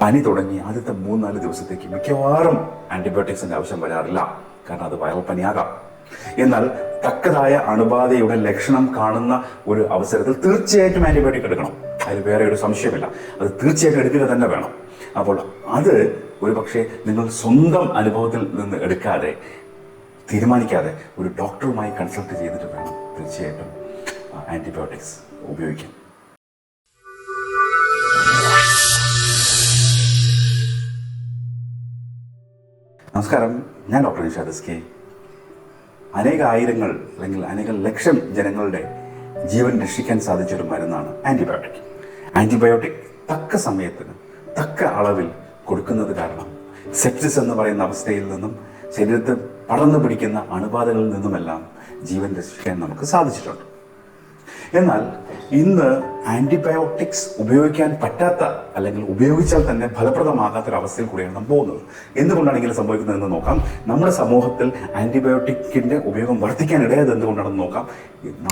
പനി തുടങ്ങി ആദ്യത്തെ മൂന്നാൽ ദിവസത്തേക്ക് മിക്കവാറും ആന്റിബയോട്ടിക്സിന്റെ ആവശ്യം വരാറില്ല. കാരണം അത് വൈറൽ പനിയാകാം. എന്നാൽ തക്കതായ അണുബാധയുടെ ലക്ഷണം കാണുന്ന ഒരു അവസരത്തിൽ തീർച്ചയായിട്ടും ആന്റിബയോട്ടിക് എടുക്കണം. അതിൽ വേറെ ഒരു സംശയമില്ല അത് തീർച്ചയായിട്ടും എടുക്കുക തന്നെ വേണം. അപ്പോൾ അത് ഒരു പക്ഷേ നിങ്ങൾ സ്വന്തം അനുഭവത്തിൽ നിന്ന് എടുക്കാതെ തീരുമാനിക്കാതെ ഒരു ഡോക്ടറുമായി കൺസൾട്ട് ചെയ്തിട്ട് വേണം തീർച്ചയായിട്ടും ആന്റിബയോട്ടിക്സ് ഉപയോഗിക്കാൻ. നമസ്കാരം. ഞാൻ ഡോക്ടർ നിഷാദ് എസ് കെ അനേക ആയിരങ്ങൾ അല്ലെങ്കിൽ അനേക ലക്ഷം ജനങ്ങളുടെ ജീവൻ രക്ഷിക്കാൻ സാധിച്ചൊരു മരുന്നാണ് ആന്റിബയോട്ടിക് ആന്റിബയോട്ടിക് തക്ക സമയത്തിന് തക്ക അളവിൽ കൊടുക്കുന്നത് കാരണം സെപ്സിസ് എന്ന് പറയുന്ന അവസ്ഥയിൽ നിന്നും ശരീരത്തെ പടർന്നു പിടിക്കുന്ന അണുബാധകളിൽ നിന്നുമെല്ലാം ജീവൻ രക്ഷിക്കാൻ നമുക്ക് സാധിച്ചിട്ടുണ്ട്. എന്നാൽ ഇന്ന് ആന്റിബയോട്ടിക്സ് ഉപയോഗിക്കാൻ പറ്റാത്ത അല്ലെങ്കിൽ ഉപയോഗിച്ചാൽ തന്നെ ഫലപ്രദമാകാത്ത ഒരു കൂടിയാണ് നാം പോകുന്നത്. എന്തുകൊണ്ടാണ് ഇങ്ങനെ സംഭവിക്കുന്നതെന്ന് നോക്കാം. നമ്മുടെ സമൂഹത്തിൽ ആന്റിബയോട്ടിക്കിന്റെ ഉപയോഗം വർദ്ധിക്കാൻ ഇടയായത് എന്തുകൊണ്ടാണെന്ന് നോക്കാം.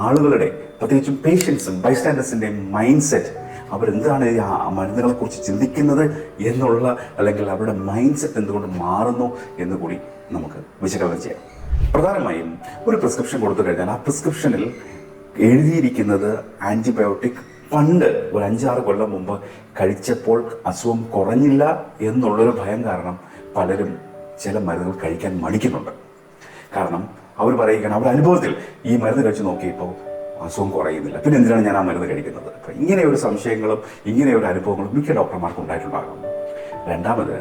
ആളുകളുടെ പ്രത്യേകിച്ചും പേഷ്യൻസും ബൈസ്റ്റാൻഡേഴ്സിന്റെ മൈൻഡ് സെറ്റ് അവരെന്താണ് ഈ ആ മരുന്നുകളെ കുറിച്ച് ചിന്തിക്കുന്നത് എന്നുള്ള അല്ലെങ്കിൽ അവരുടെ മൈൻഡ് സെറ്റ് എന്തുകൊണ്ട് മാറുന്നു എന്ന് കൂടി നമുക്ക് വിശകലനം ചെയ്യാം. പ്രധാനമായും ഒരു പ്രിസ്ക്രിപ്ഷൻ കൊടുത്തു കഴിഞ്ഞാൽ ആ പ്രിസ്ക്രിപ്ഷനിൽ എഴുതിയിരിക്കുന്നത് ആന്റിബയോട്ടിക് പണ്ട് ഒരു അഞ്ചാറ് കൊല്ലം മുമ്പ് കഴിച്ചപ്പോൾ അസുഖം കുറഞ്ഞില്ല എന്നുള്ളൊരു ഭയം കാരണം പലരും ചില മരുന്നുകൾ കഴിക്കാൻ മടിക്കുന്നുണ്ട്. കാരണം അവർ പറയുകയാണ് അവരുടെ അനുഭവത്തിൽ ഈ മരുന്ന് കഴിച്ച് നോക്കിയപ്പോൾ അസുഖം കുറയുന്നില്ല. പിന്നെ എന്തിനാണ് ഞാൻ ആ മരുന്ന് കഴിക്കുന്നത്? അപ്പം ഇങ്ങനെ ഒരു സംശയങ്ങളും ഇങ്ങനെയൊരു അനുഭവങ്ങളും മിക്ക ഡോക്ടർമാർക്കും ഉണ്ടായിട്ടുണ്ടാകും. രണ്ടാമത്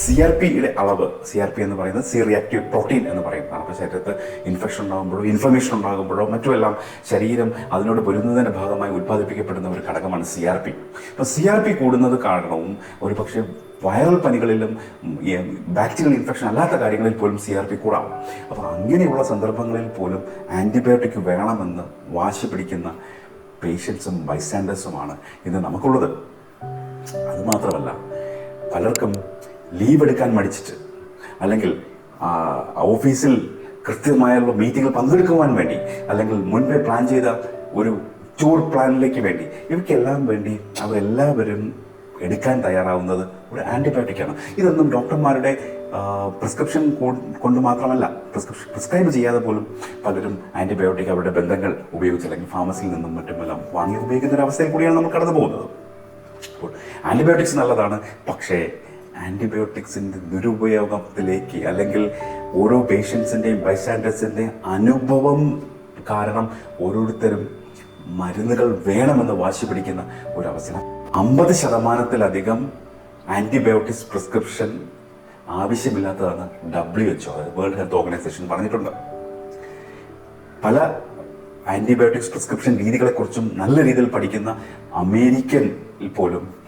സി ആർ പിയുടെ അളവ് സി ആർ പി എന്ന് പറയുന്നത് സി റിയാക്റ്റീവ് പ്രോട്ടീൻ എന്ന് പറയുന്നതാണ് നമ്മുടെ ശരീരത്ത് ഇൻഫെക്ഷൻ ഉണ്ടാകുമ്പോഴോ ഇൻഫ്ലമേഷൻ ഉണ്ടാകുമ്പോഴോ മറ്റുമെല്ലാം ശരീരം അതിനോട് പൊരുന്നതിന്റെ ഭാഗമായി ഉത്പാദിപ്പിക്കപ്പെടുന്ന ഒരു ഘടകമാണ് സി ആർ പി അപ്പോൾ സി ആർ പി കൂടുന്നത് കാരണവും ഒരു പക്ഷേ വൈറൽ പനികളിലും ബാക്ടീരിയൽ ഇൻഫെക്ഷൻ അല്ലാത്ത കാര്യങ്ങളിൽ പോലും സി ആർ പി കൂടാം. അപ്പോൾ അങ്ങനെയുള്ള സന്ദർഭങ്ങളിൽ പോലും ആന്റിബയോട്ടിക് വേണമെന്ന് വാശി പിടിക്കുന്ന പേഷ്യൻസും ബൈസ്റ്റാൻഡേഴ്സുമാണ് ഇന്ന് നമുക്കുള്ളത്. അതുമാത്രമല്ല പലർക്കും ലീവ് എടുക്കാൻ മടിച്ചിട്ട് അല്ലെങ്കിൽ ഓഫീസിൽ കൃത്യമായുള്ള മീറ്റിംഗിൽ പങ്കെടുക്കുവാൻ വേണ്ടി അല്ലെങ്കിൽ മുൻപേ പ്ലാൻ ചെയ്ത ഒരു ടൂർ പ്ലാനിലേക്ക് വേണ്ടി ഇവയ്ക്കെല്ലാം വേണ്ടി അവരെല്ലാവരും എടുക്കാൻ തയ്യാറാവുന്നത് ഒരു ആന്റിബയോട്ടിക്കാണ് ഇതൊന്നും ഡോക്ടർമാരുടെ പ്രിസ്ക്രിപ്ഷൻ കൊണ്ട് മാത്രമല്ല പ്രിസ്ക്രിപ്ഷൻ പ്രിസ്ക്രൈബ് ചെയ്യാതെ പോലും പലരും ആന്റിബയോട്ടിക് അവരുടെ ബന്ധങ്ങൾ ഉപയോഗിച്ച് അല്ലെങ്കിൽ ഫാർമസിയിൽ നിന്നും മറ്റുമെല്ലാം വാങ്ങി ഉപയോഗിക്കുന്ന ഒരു അവസ്ഥയിൽ കൂടിയാണ് നമ്മൾ കടന്നു പോകുന്നത് അപ്പോൾ ആന്റിബയോട്ടിക്സ് നല്ലതാണ്. പക്ഷേ ആന്റിബയോട്ടിക്സിന്റെ ദുരുപയോഗത്തിലേക്ക് അല്ലെങ്കിൽ ഓരോ പേഷ്യൻസിന്റെയും ബൈസ്റ്റാൻഡേഴ്സിന്റെയും അനുഭവം കാരണം ഓരോരുത്തരും മരുന്നുകൾ വേണമെന്ന് വാശി പിടിക്കുന്ന ഒരവസരം അമ്പത് ശതമാനത്തിലധികം antibiotics prescription ആവശ്യമില്ലാത്തതാണ് W H world health organisation പറഞ്ഞിട്ടുണ്ട്. പല ആന്റിബയോട്ടിക്സ് പ്രിസ്ക്രിപ്ഷൻ രീതികളെക്കുറിച്ചും നല്ല രീതിയിൽ പഠിക്കുന്ന അമേരിക്കൻ പോലും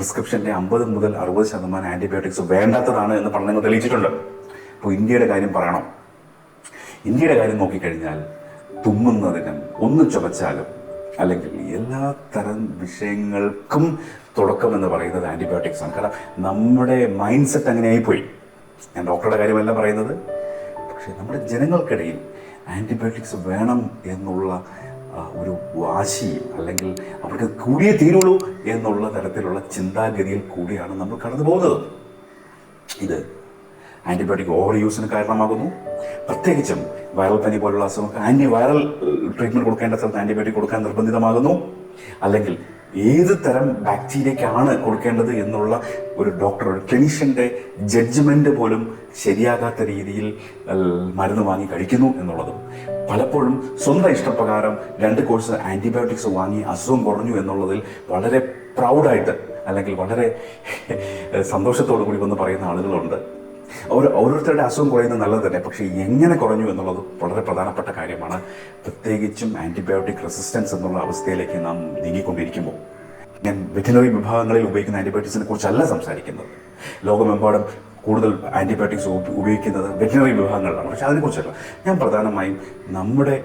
പ്രിസ്ക്രിപ്ഷന്റെ അമ്പത് മുതൽ അറുപത് ശതമാനം ആന്റിബയോട്ടിക്സ് വേണ്ടാത്തതാണ് എന്ന് പഠനങ്ങൾ തെളിയിച്ചിട്ടുണ്ട്. അപ്പോൾ ഇന്ത്യയുടെ കാര്യം പറയണം. ഇന്ത്യയുടെ കാര്യം നോക്കിക്കഴിഞ്ഞാൽ തുമ്മുന്നതിനും ഒന്ന് ചുമച്ചാലും അല്ലെങ്കിൽ എല്ലാ തരം വിഷയങ്ങൾക്കും തുടക്കം എന്ന് പറയുന്നത് ആന്റിബയോട്ടിക്സ് ആണ്. കാരണം നമ്മുടെ മൈൻഡ് സെറ്റ് അങ്ങനെ പോയി ഞാൻ ഡോക്ടറുടെ കാര്യമല്ല പറയുന്നത്. പക്ഷേ നമ്മുടെ ജനങ്ങൾക്കിടയിൽ ആന്റിബയോട്ടിക്സ് വേണം എന്നുള്ള ഒരു വാശി അല്ലെങ്കിൽ അവർക്ക് കൂടിയേ തീരുള്ളൂ എന്നുള്ള തരത്തിലുള്ള ചിന്താഗതിയിൽ കൂടിയാണ് നമ്മൾ കടന്നു പോകുന്നത്. ഇത് ആന്റിബയോട്ടിക് ഓവർ യൂസിന് കാരണമാകുന്നു. പ്രത്യേകിച്ചും വൈറൽ പനി പോലുള്ള അസുഖങ്ങൾക്ക് ആന്റി വൈറൽ ട്രീറ്റ്മെന്റ് കൊടുക്കേണ്ട സ്ഥലത്ത് ആന്റിബയോട്ടിക് കൊടുക്കാൻ നിർബന്ധിതമാകുന്നു. അല്ലെങ്കിൽ ഏത് തരം ബാക്ടീരിയക്കാണ് കൊടുക്കേണ്ടത് എന്നുള്ള ഒരു ഡോക്ടർ ഒരു ക്ലിനിഷ്യന്റെ ജഡ്ജ്മെന്റ് പോലും ശരിയാകാത്ത രീതിയിൽ മരുന്ന് വാങ്ങി കഴിക്കുന്നു എന്നുള്ളതും. പലപ്പോഴും സ്വന്തം ഇഷ്ടപ്രകാരം രണ്ട് കോഴ്സ് ആന്റിബയോട്ടിക്സ് വാങ്ങി അസുഖം കുറഞ്ഞു എന്നുള്ളതിൽ വളരെ പ്രൗഡായിട്ട് അല്ലെങ്കിൽ വളരെ സന്തോഷത്തോടു കൂടി വന്ന് പറയുന്ന ആളുകളുണ്ട്. അവർ ഓരോരുത്തരുടെ അസുഖം കുറയുന്നത് നല്ലത് തന്നെ. പക്ഷേ എങ്ങനെ കുറഞ്ഞു എന്നുള്ളത് വളരെ പ്രധാനപ്പെട്ട കാര്യമാണ്. പ്രത്യേകിച്ചും ആന്റിബയോട്ടിക് റെസിസ്റ്റൻസ് എന്നുള്ള അവസ്ഥയിലേക്ക് നാം നീങ്ങിക്കൊണ്ടിരിക്കുമ്പോൾ ഞാൻ വെറ്റിനറി വിഭാഗങ്ങളിൽ ഉപയോഗിക്കുന്ന ആന്റിബയോട്ടിക്സിനെ കുറിച്ചല്ല സംസാരിക്കുന്നത്. ലോകമെമ്പാടും കൂടുതൽ ആന്റിബയോട്ടിക്സ് ഉപയോഗിക്കുന്നത് വെറ്റിനറി വിഭാഗങ്ങളിലാണ്. പക്ഷേ അതിനെക്കുറിച്ചല്ല. ഞാൻ പ്രധാനമായും നമ്മുടെ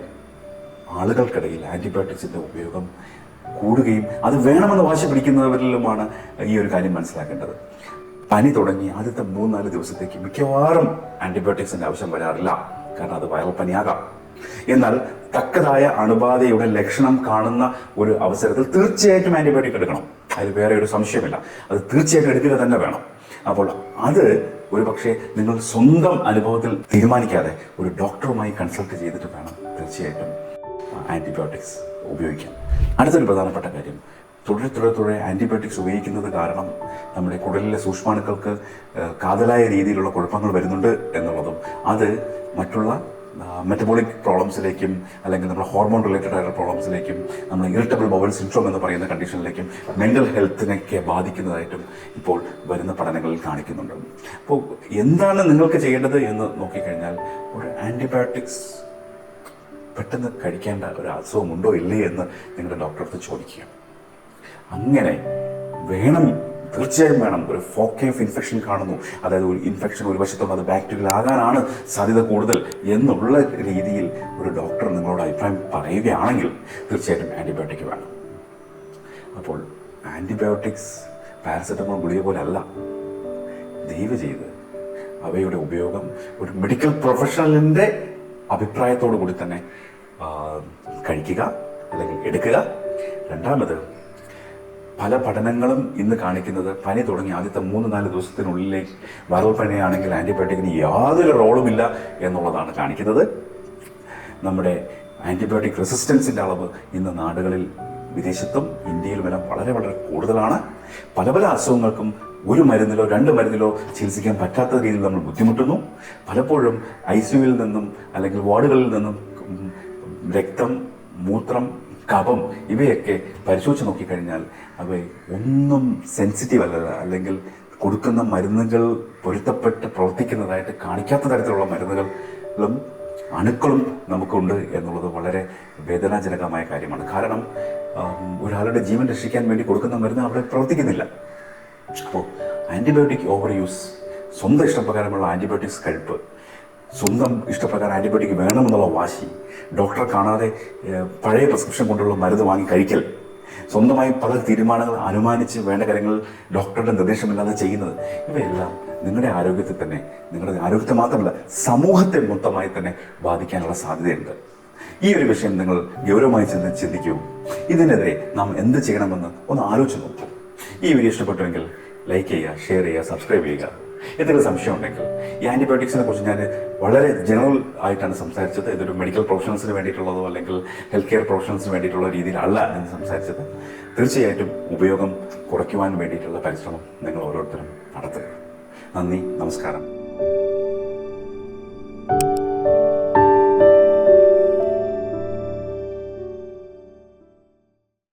ആളുകൾക്കിടയിൽ ആന്റിബയോട്ടിക്സിന്റെ ഉപയോഗം കൂടുകയും അത് വേണമെന്ന് വാശി പിടിക്കുന്നവരിലുമാണ് ഈ ഒരു കാര്യം മനസ്സിലാക്കേണ്ടത്. പനി തുടങ്ങി ആദ്യത്തെ മൂന്നാൽ ദിവസത്തേക്ക് മിക്കവാറും ആന്റിബയോട്ടിക്സിന്റെ ആവശ്യം വരാറില്ല. കാരണം അത് വൈറൽ പനിയാകാം. എന്നാൽ തക്കതായ അണുബാധയുടെ ലക്ഷണം കാണുന്ന ഒരു അവസരത്തിൽ തീർച്ചയായിട്ടും ആന്റിബയോട്ടിക് എടുക്കണം. അതിൽ വേറെ ഒരു സംശയമില്ല. അത് തീർച്ചയായിട്ടും എടുക്കുക തന്നെ വേണം. അപ്പോൾ അത് ഒരു പക്ഷേ നിങ്ങൾ സ്വന്തം അനുഭവത്തിൽ തീരുമാനിക്കാതെ ഒരു ഡോക്ടറുമായി കൺസൾട്ട് ചെയ്തിട്ട് വേണം തീർച്ചയായിട്ടും ആന്റിബയോട്ടിക്സ് ഉപയോഗിക്കാൻ. അടുത്തൊരു പ്രധാനപ്പെട്ട കാര്യം. തുടരെ തുടരെ തുടരെ ആന്റിബയോട്ടിക്സ് ഉപയോഗിക്കുന്നത് കാരണം നമ്മുടെ കുടലിലെ സൂക്ഷ്മാണുക്കൾക്ക് കാതലായ രീതിയിലുള്ള കുഴപ്പങ്ങൾ വരുന്നുണ്ട് എന്നുള്ളതും അത് മറ്റുള്ള മെറ്റബോളിക് പ്രോബ്ലംസിലേക്കും അല്ലെങ്കിൽ നമ്മുടെ ഹോർമോൺ റിലേറ്റഡ് ആയിട്ടുള്ള പ്രോബ്ലംസിലേക്കും നമ്മുടെ ഇറിറ്റബിൾ ബവൽ സിൻഡ്രോം എന്ന് പറയുന്ന കണ്ടീഷനിലേക്കും മെന്റൽ ഹെൽത്തിനൊക്കെ ബാധിക്കുന്നതായിട്ടും ഇപ്പോൾ വരുന്ന പഠനങ്ങളിൽ കാണിക്കുന്നുണ്ട്. അപ്പോൾ എന്താണ് നിങ്ങൾക്ക് ചെയ്യേണ്ടത് എന്ന് നോക്കിക്കഴിഞ്ഞാൽ ഒരു ആന്റിബയോട്ടിക്സ് പെട്ടെന്ന് കഴിക്കേണ്ട ഒരു അസുഖമുണ്ടോ ഇല്ലേ എന്ന് നിങ്ങളുടെ ഡോക്ടറെ ചോദിക്കുക അങ്ങനെ വേണം തീർച്ചയായും വേണം. ഒരു ഫോക്കെ ഓഫ് ഇൻഫെക്ഷൻ കാണുന്നു. അതായത് ഒരു ഇൻഫെക്ഷൻ ഒരു വശത്തുള്ള അത് ബാക്ടീരിയൽ ആകാനാണ് സാധ്യത കൂടുതൽ എന്നുള്ള രീതിയിൽ ഒരു ഡോക്ടർ നിങ്ങളോട് അഭിപ്രായം പറയുകയാണെങ്കിൽ തീർച്ചയായിട്ടും ആന്റിബയോട്ടിക് വേണം. അപ്പോൾ ആന്റിബയോട്ടിക്സ് പാരസെറ്റമോൾ ഗുളിക പോലെ അല്ല ദയവ് ചെയ്ത് അവയുടെ ഉപയോഗം ഒരു മെഡിക്കൽ പ്രൊഫഷണലിന്റെ അഭിപ്രായത്തോടു കൂടി തന്നെ കഴിക്കുക അല്ലെങ്കിൽ എടുക്കുക. രണ്ടാമത് പല പഠനങ്ങളും ഇന്ന് കാണിക്കുന്നത് പനി തുടങ്ങി ആദ്യത്തെ മൂന്ന് നാല് ദിവസത്തിനുള്ളിലെ വയറൽ പനിയാണെങ്കിൽ ആന്റിബയോട്ടിക്കിന് യാതൊരു റോളുമില്ല എന്നുള്ളതാണ് കാണിക്കുന്നത്. നമ്മുടെ ആന്റിബയോട്ടിക് റെസിസ്റ്റൻസിന്റെ അളവ് ഇന്ന് നാടുകളിൽ വിദേശത്തും ഇന്ത്യയിലുമെല്ലാം വളരെ വളരെ കൂടുതലാണ്. പല പല അസുഖങ്ങൾക്കും ഒരു മരുന്നിലോ രണ്ട് മരുന്നിലോ ചികിത്സിക്കാൻ പറ്റാത്ത രീതിയിൽ നമ്മൾ ബുദ്ധിമുട്ടുന്നു. പലപ്പോഴും ഐ നിന്നും അല്ലെങ്കിൽ വാർഡുകളിൽ നിന്നും രക്തം മൂത്രം കഫം ഇവയൊക്കെ പരിശോധിച്ച് നോക്കിക്കഴിഞ്ഞാൽ അവ ഒന്നും സെൻസിറ്റീവ് അല്ല അല്ലെങ്കിൽ കൊടുക്കുന്ന മരുന്നുകൾ പൊരുത്തപ്പെട്ട് പ്രവർത്തിക്കുന്നതായിട്ട് കാണിക്കാത്ത തരത്തിലുള്ള മരുന്നുകളും അണുക്കളും നമുക്കുണ്ട് എന്നുള്ളത് വളരെ വേദനാജനകമായ കാര്യമാണ്. കാരണം ഒരാളുടെ ജീവൻ രക്ഷിക്കാൻ വേണ്ടി കൊടുക്കുന്ന മരുന്ന് അവിടെ പ്രവർത്തിക്കുന്നില്ല. അപ്പോൾ ആന്റിബയോട്ടിക് ഓവർ യൂസ് സ്വന്തം ഇഷ്ടപ്രകാരമുള്ള ആന്റിബയോട്ടിക്സ് കഴിപ്പ് സ്വന്തം ഇഷ്ടപ്രകാരം ആന്റിബയോട്ടിക് വേണമെന്നുള്ള വാശി. ഡോക്ടറെ കാണാതെ പഴയ പ്രിസ്ക്രിപ്ഷൻ കൊണ്ടുള്ള മരുന്ന് വാങ്ങി കഴിക്കൽ. സ്വന്തമായി പല തീരുമാനങ്ങൾ അനുമാനിച്ച് വേണ്ട കാര്യങ്ങൾ ഡോക്ടറുടെ നിർദ്ദേശമില്ലാതെ ചെയ്യുന്നത്. ഇവയെല്ലാം നിങ്ങളുടെ ആരോഗ്യത്തെ തന്നെ നിങ്ങളുടെ ആരോഗ്യത്തെ മാത്രമല്ല സമൂഹത്തെ മൊത്തമായി തന്നെ ബാധിക്കാനുള്ള സാധ്യതയുണ്ട്. ഈ ഒരു വിഷയം നിങ്ങൾ ഗൗരവമായി ചിന്തി ചിന്തിക്കൂ. ഇതിനെതിരെ നാം എന്ത് ചെയ്യണമെന്ന് ഒന്ന് ആലോചിച്ച് നോക്കൂ. ഈ വീഡിയോ ഇഷ്ടപ്പെട്ടുവെങ്കിൽ ലൈക്ക് ചെയ്യുക ഷെയർ ചെയ്യുക സബ്സ്ക്രൈബ് ചെയ്യുക. എന്തെങ്കിലും സംശയം ഉണ്ടെങ്കിൽ ഈ ആന്റിബയോട്ടിക്സിനെ കുറിച്ച് ഞാൻ വളരെ ജനറൽ ആയിട്ടാണ് സംസാരിച്ചത്. ഇതൊരു മെഡിക്കൽ പ്രൊഫഷണൽസിന് വേണ്ടിയിട്ടുള്ളതോ അല്ലെങ്കിൽ ഹെൽത്ത് കെയർ പ്രൊഫഷണൽസിന് വേണ്ടിയിട്ടുള്ള രീതിയിലല്ല എന്ന് സംസാരിച്ചത്. തീർച്ചയായിട്ടും ഉപയോഗം കുറയ്ക്കുവാൻ വേണ്ടിയിട്ടുള്ള പരിശ്രമം നിങ്ങൾ ഓരോരുത്തരും നടത്തുക നന്ദി നമസ്കാരം.